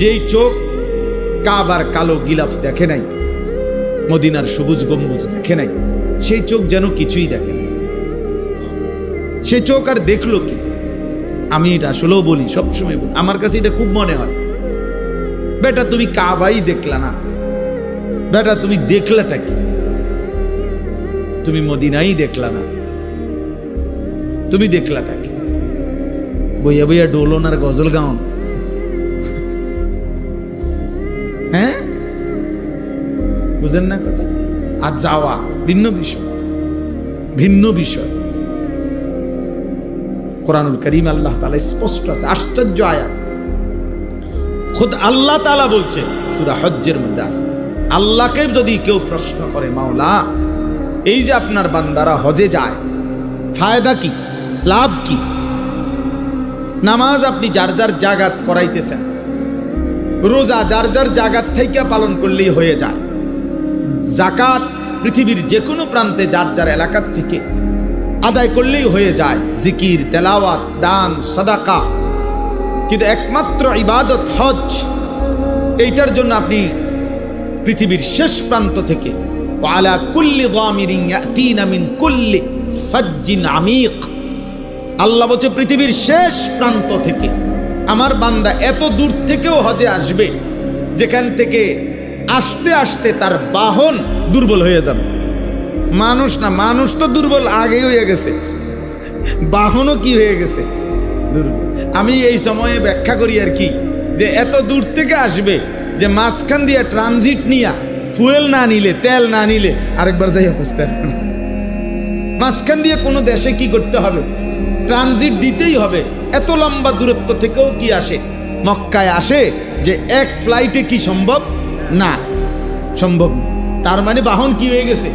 যেই চোখ কাবার কালো গিলাফ দেখে নাই, মদিনার সবুজ গম্বুজ দেখে নাই, সেই চোখ যেন কিছুই দেখে না সে চোখ আর দেখল কি? আমি এটা আসলেও বলি, সবসময় বলি, আমার কাছে এটা খুব মনে হয়। বেটা, তুমি কাবাই দেখলা না? বেটা, তুমি দেখলাটা কি? তুমি মদিনাই দেখলা না? তুমি দেখলাটা কি? বইয়া বইয়া ডোলন আর গজল গাউন হ্যাঁ? বুঝেন না আর যাওয়া, ভিন্ন বিষয়। ভিন্ন বিষয়। কোরআনুল করিম আল্লাহ তালা স্পষ্ট আছে, আশ্চর্য আয়াত। খুদ আল্লাহ তালা বলছে, সুরা হজ্জের মধ্যে আছে। আল্লাহকে যদি কেউ প্রশ্ন করে, মাওলা, এই যে আপনার বান্দারা হজে যায়, ফায়দা কি? লাভ কি? নামাজ আপনি যার যার জাগাত করাইতেছেন রোজা যার যার জাগাত থেকে পালন করলেই হয়ে যায়। জাকাত পৃথিবীর যে কোনো প্রান্তে যার যার এলাকার থেকে আদায় করলেই হয়ে যায়। জিকির, তেলাওয়াত, দান, সদাকা। কিন্তু একমাত্র ইবাদত হজ, এইটার জন্য আপনি পৃথিবীর শেষ প্রান্ত থেকে আলা কুল্লি দামিরিন ইয়াতিনা মিন কুল্লি ফাজ্জিন আমিক। আল্লাহ বলছে, পৃথিবীর শেষ প্রান্ত থেকে আমার বান্দা এত দূর থেকেও হজে আসবে, যেখান থেকে আসতে আসতে তার বাহন দুর্বল হয়ে যাবে। মানুষ না, মানুষ তো দুর্বল আগেই হয়ে গেছে। বাহনও কি হয়ে গেছে? দুর্বল। আমি এই সময়ে ব্যাখ্যা করি আর কি, যে এত দূর থেকে আসবে, যে মাঝখান দিয়ে ট্রানজিট নিয়া ফুয়েল না নিলে, তেল না নিলে আরেকবার যাইয়া ফুসতে মাঝখান দিয়ে কোনো দেশে কি করতে হবে? ট্রানজিট দিতেই হবে। এত লম্বা দূরত্ব থেকেও কি আসে? মক্কায় আসে যে এক ফ্লাইটে কি সম্ভব? না, সম্ভব তার মানে বাহন কি হয়ে গেছে?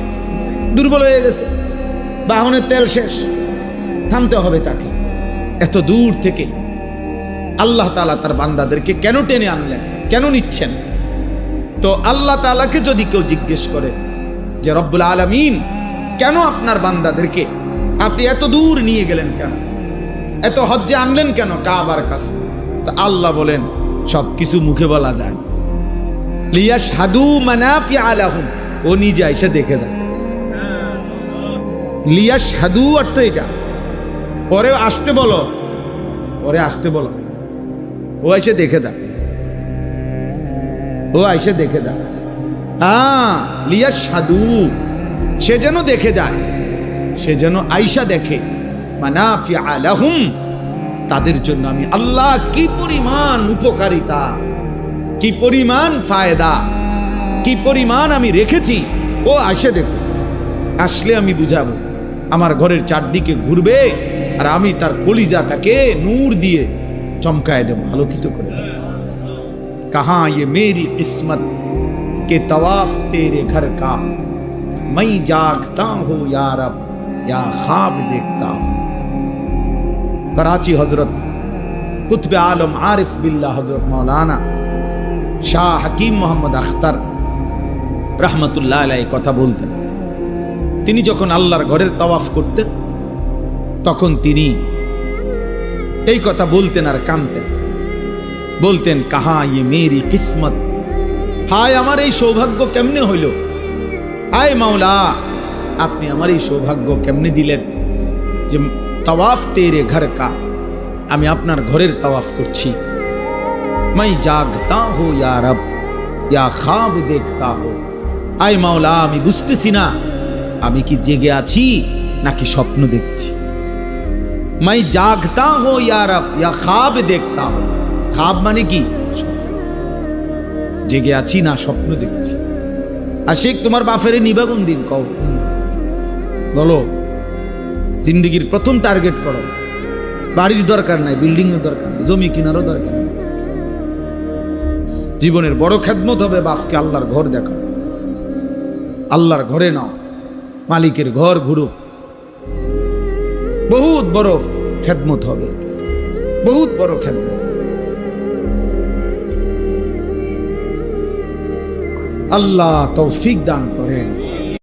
দুর্বল হয়ে গেছে। বাহনের তেল শেষ। থামতে হবে তাকে। এত দূর থেকে আল্লাহ তালা তার বান্দাদেরকে কেন টেনে আনলেন? কেন নিচ্ছেন? তো আল্লাহ তালাকে যদি কেউ জিজ্ঞেস করে যে, রব্বুল আলমিন, কেন আপনার বান্দাদেরকে আপনি এত দূর নিয়ে গেলেন কেন? এত হজ্জে আনলেন কেন কাবার কাছে? তো আল্লাহ বলেন সব কিছু মুখে বলা যায়। লিয়া সাধু মানাফি আলাহুম ও নিজে এসে দেখে যান। লিয়া সাধু অর্থ এটা। পরে আসতে বলো, পরে আসতে বলো। ও এসে দেখে যান। ও এসে দেখে যান। হ্যাঁ লিয়া সাধু সে যেন দেখে যায়, সে যেন আইসা দেখে। মানাফি আলাহুম তাদের জন্য আমি আল্লাহ কি পরিমাণ উপকারিতা কি পরিমাণ ফায়দা কি পরিমাণ আমি রেখেছি ও আসে দেখো আসলে আমি বুঝাবো আমার ঘরের চারদিকে ঘুরবে আর আমি তার কলিজাটাকে নূর দিয়ে চমকায় দেবো আলোকিত করে দেবো कहा ये मेरी किस्मत के तवाफ तेरे घर का मैं जागता हूँ या रब या ख्वाब देखता हूँ করাচি হজরত কুতবে আলম আরিফ বিল্লা হজরত মৌলানা শাহ হাকিম মোহাম্মদ আখতার রহমতুল্লাহ আলাই কথা বলতেন। তিনি যখন আল্লাহর ঘরের তওয়াফ করতেন, তখন তিনি এই কথা বলতেন আর কামতেন বলতেন, কাহা ইয়ে মেরি কিসমত? হায়, আমার এই সৌভাগ্য কেমনে হইল? হায় মাওলা, আপনি আমার এই সৌভাগ্য কেমনে দিলেন? যে তওয়াফ তেরে ঘর কা। আমি আপনার ঘরের তওয়াফ করছি। मैं জাগতা হো ইয়া রব, ইয়া খাব দেখতা হো। আয় মাওলা, আমি বুঝতেছি না, আমি কি জেগে আছি নাকি স্বপ্ন দেখছি? मैं জাগতা হো ইয়া রব, ইয়া খাব দেখতা হো। খাব মানে কি? জেগে আছি না স্বপ্ন দেখছি। আর শেখ তোমার বাফেরে নিবাগন দিন কও। বলো। জিন্দগির প্রথম টার্গেট করো। বাড়ির দরকার নাই বিল্ডিং এর দরকার নাই, জমি কেনারও দরকার নাই। জীবনের বড় খেদমত হবে বাপকে আল্লাহর ঘর দেখা। আল্লাহর ঘরে নাও, মালিকের ঘর ঘুরুক। বহুত বড় খেদমত হবে। বহুত বড় খেদমত। আল্লাহ তৌফিক দান করেন।